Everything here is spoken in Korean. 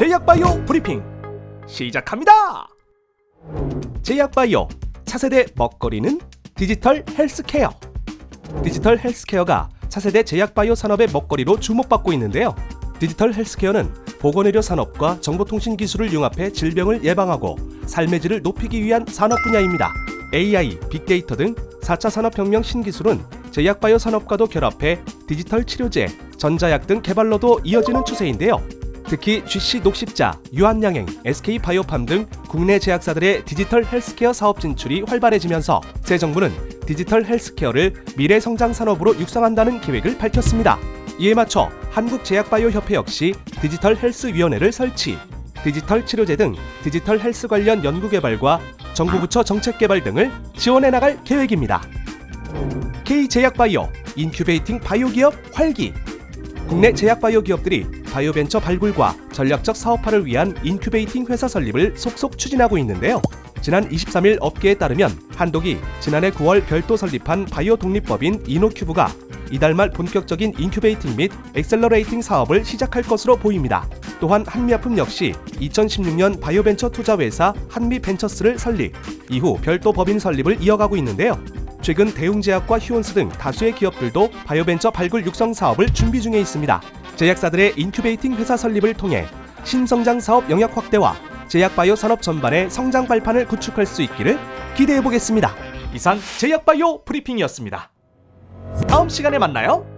제약바이오 브리핑 시작합니다. 제약바이오 차세대 먹거리는 디지털 헬스케어. 디지털 헬스케어가 차세대 제약바이오 산업의 먹거리로 주목받고 있는데요. 디지털 헬스케어는 보건의료 산업과 정보통신 기술을 융합해 질병을 예방하고 삶의 질을 높이기 위한 산업 분야입니다. AI, 빅데이터 등 4차 산업혁명 신기술은 제약바이오 산업과도 결합해 디지털 치료제, 전자약 등 개발로도 이어지는 추세인데요. 특히 GC 녹십자, 유한양행, SK 바이오팜 등 국내 제약사들의 디지털 헬스케어 사업 진출이 활발해지면서 새 정부는 디지털 헬스케어를 미래 성장 산업으로 육성한다는 계획을 밝혔습니다. 이에 맞춰 한국제약바이오협회 역시 디지털 헬스위원회를 설치, 디지털 치료제 등 디지털 헬스 관련 연구개발과 정부 부처 정책 개발 등을 지원해 나갈 계획입니다. K제약바이오 인큐베이팅 바이오 기업 활기 국내 제약바이오 기업들이 바이오벤처 발굴과 전략적 사업화를 위한 인큐베이팅 회사 설립을 속속 추진하고 있는데요. 지난 23일 업계에 따르면 한독이 지난해 9월 별도 설립한 바이오 독립법인 이노큐브가 이달 말 본격적인 인큐베이팅 및 엑셀러레이팅 사업을 시작할 것으로 보입니다. 또한 한미약품 역시 2016년 바이오벤처 투자회사 한미벤처스를 설립, 이후 별도 법인 설립을 이어가고 있는데요. 최근 대웅제약과 휴원스 등 다수의 기업들도 바이오벤처 발굴 육성 사업을 준비 중에 있습니다. 제약사들의 인큐베이팅 회사 설립을 통해 신성장 사업 영역 확대와 제약바이오 산업 전반의 성장 발판을 구축할 수 있기를 기대해 보겠습니다. 이상 제약바이오 브리핑이었습니다. 다음 시간에 만나요.